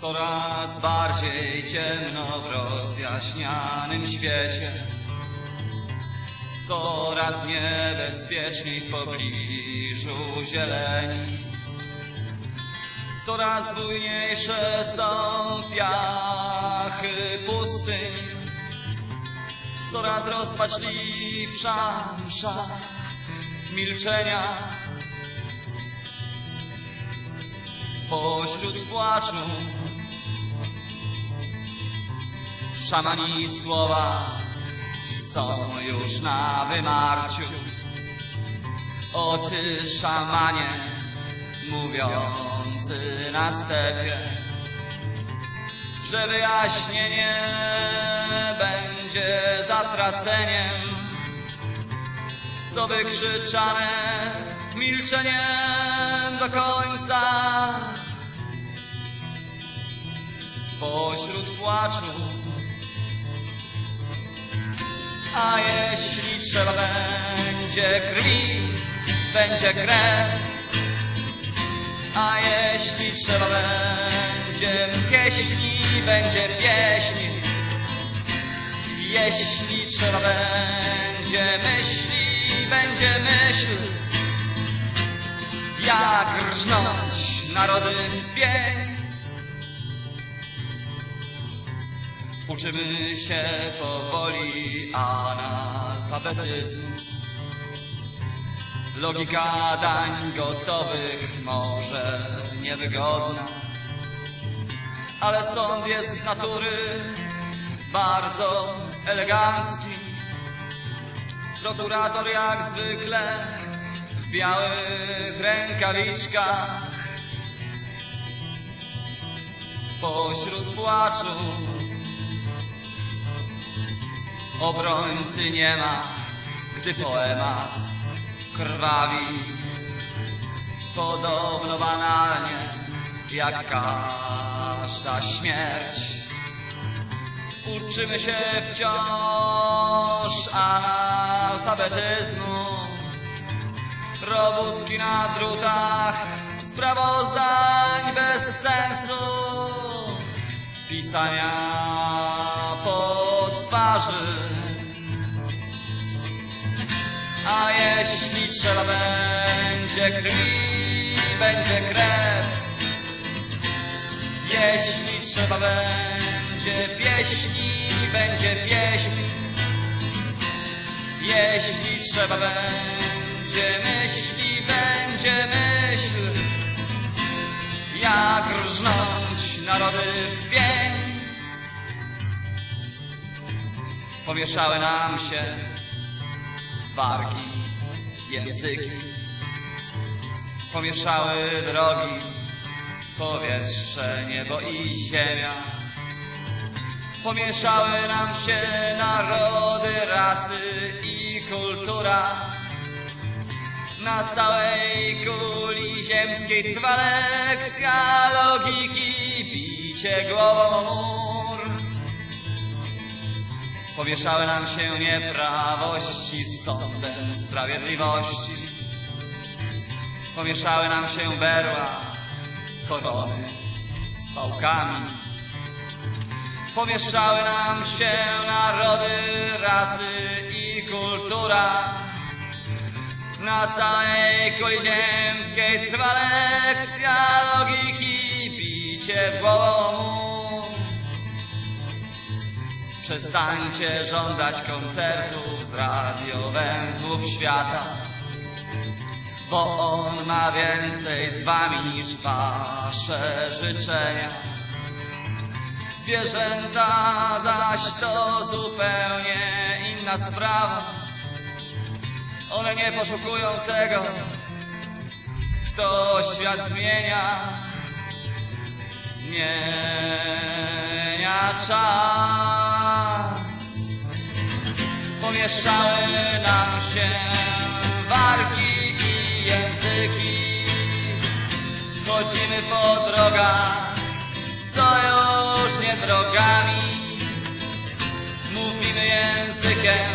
Coraz bardziej ciemno w rozjaśnianym świecie. Coraz niebezpieczniej w pobliżu zieleni. Coraz bujniejsze są piachy pustyń Coraz rozpaczliwsza msza milczenia Pośród płaczu. Szamani słowa są już na wymarciu. O ty szamanie mówiący na stepie Że wyjaśnienie będzie zatraceniem. Co wykrzyczane milczeniem do końca Pośród płaczu a jeśli trzeba będzie krwi, będzie krew. A jeśli trzeba będzie pieśni, będzie pieśń. Jeśli trzeba będzie myśli, będzie myśl. Jak rżnąć narody w pień. Uczymy się powoli analfabetyzmu. Logika dań gotowych może niewygodna, ale sąd jest z natury bardzo elegancki. Prokurator jak zwykle w białych rękawiczkach pośród płaczu Obrońcy nie ma, gdy poemat krwawi. Podobno banalnie, jak każda śmierć. Uczymy się wciąż analfabetyzmu. Robótki na drutach, sprawozdań bez sensu. Pisania A jeśli trzeba będzie krwi, będzie krew. Jeśli trzeba będzie pieśni, będzie pieśń. Jeśli trzeba będzie myśli, będzie myśl. Jak rżnąć narody w pień. Pomieszały nam się wargi, języki. Pomieszały drogi, powietrze, niebo i ziemia. Pomieszały nam się narody, rasy i kultura. Na całej kuli ziemskiej trwa lekcja logiki, bicie głową mur. Pomieszały nam się nieprawości sądem sprawiedliwości. Pomieszały nam się berła, korony z pałkami. Pomieszały nam się narody, rasy i kultura. Na całej kuli ziemskiej trwa lekcja logiki, bicie w. Przestańcie żądać koncertów z radiowęzłów świata, bo on ma więcej z wami niż wasze życzenia. Zwierzęta zaś to zupełnie inna sprawa. One nie poszukują tego, kto świat zmienia. Zmienia czas. Pomieszały nam się wargi i języki. Chodzimy po drogach, co już nie drogami. Mówimy językiem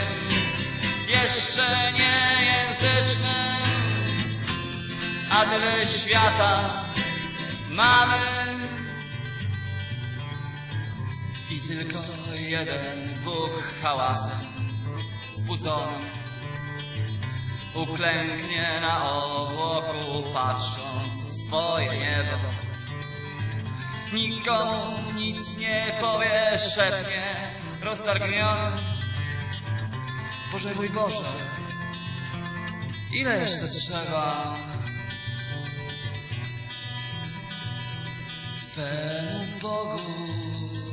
jeszcze nie języcznym, a tyle świata mamy. I tylko jeden Bóg hałasem zbudzony uklęknie na obłoku, patrząc w swoje niebo. Nikomu nic nie powie, szepnie roztargniony. Boże mój Boże, ile jeszcze trzeba Twemu Bogu